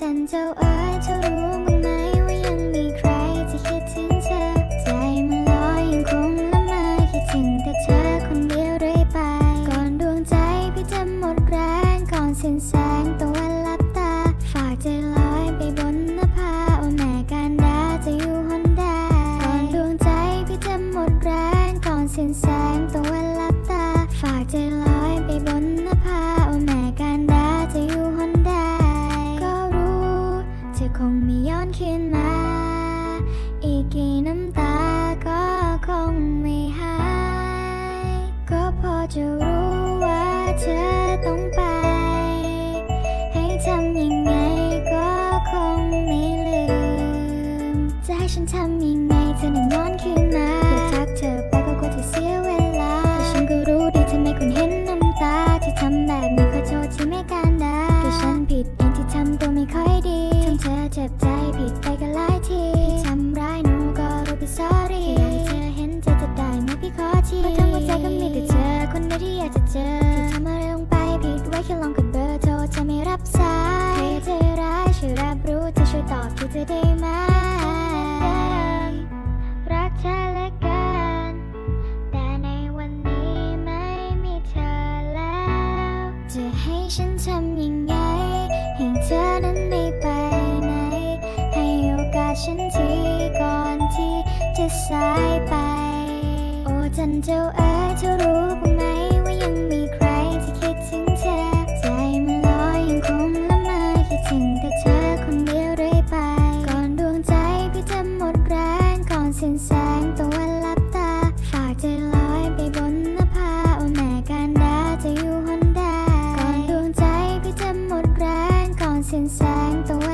จันเจ้าเอ๋ยเธอรู้บ้างไหม จะรู้ว่าเธอต้องไป ให้ทำยังไงก็คงไม่ลืม จะให้ฉันทำยังไงเธอหนึ่งย้อนคืนมาอยากทักเธอไปก็กลัวเธอเสียเวลาแต่ฉันก็รู้ดีเธอไมควรเห็นน้ำตาที่ทำแบบนี้ขอโทษที่ไม่การได้ก็ฉันผิดเองที่ทำตัวไม่ค่อยดีทำเธอเจ็บใจผิดไปก็หลา อจะเจอที่ทำอะไรลงไปผิดไว้แค่ลองกดเบอร์โทรเธอไม่รับสายใครเธอร้ายช่วยรับรู้เธอช่วยตอบที่เธอได้ไหมรักเธอเหลือเกินแต่ในวันนี้ไม่มีเธอแล้วจะให้ฉันทำยังไงให้เธอนั้นไม่ไปไหนให้โอกาสฉันทีก่อนที่จะสายไป โอ้จันเจ้าเอ๋ยเธอรู้บ้างไหม รงแสงตะวันลับตา ฝากใจลอยไปบนนภาโอ้แม่การดาจะอยู่หนใดก่อนดวงใจพี่จะหมดแรงก่อนสิ้นแสงตะวัน